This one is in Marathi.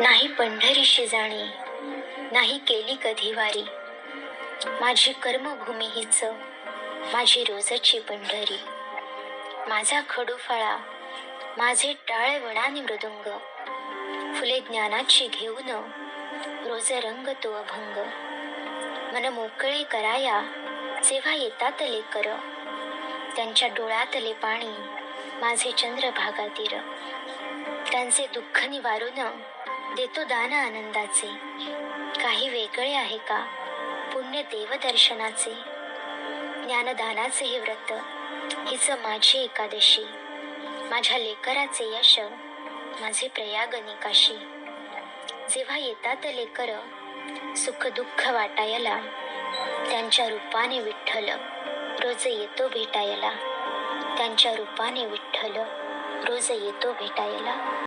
नाही पंढरीशी जाणे नाही केली कधी वारी. माझी कर्मभूमी हीच माझी रोजची पंढरी. माझा खडूफळा माझे टाळ वणाने मृदुंग. फुले ज्ञानाची घेऊन रोज रंग तो अभंग. मन मोकळे कराया जेव्हा येतात कर त्यांच्या डोळ्यातले पाणी माझे चंद्र तीर त्यांचे दुःख निवारून देतो दान आनंदाचे. काही वेगळे आहे का? पुण्य देवदर्शनाचे. ज्ञानदानाचे हे व्रत हिच माझी एकादशी. माझ्या लेकराचे यश माझे प्रयाग निकाशी जेव्हा येतात लेकर सुख दुःख वाटायला त्यांच्या रूपाने विठ्ठल रोज येतो भेटायला. त्यांच्या रूपाने विठ्ठल रोज येतो भेटायला.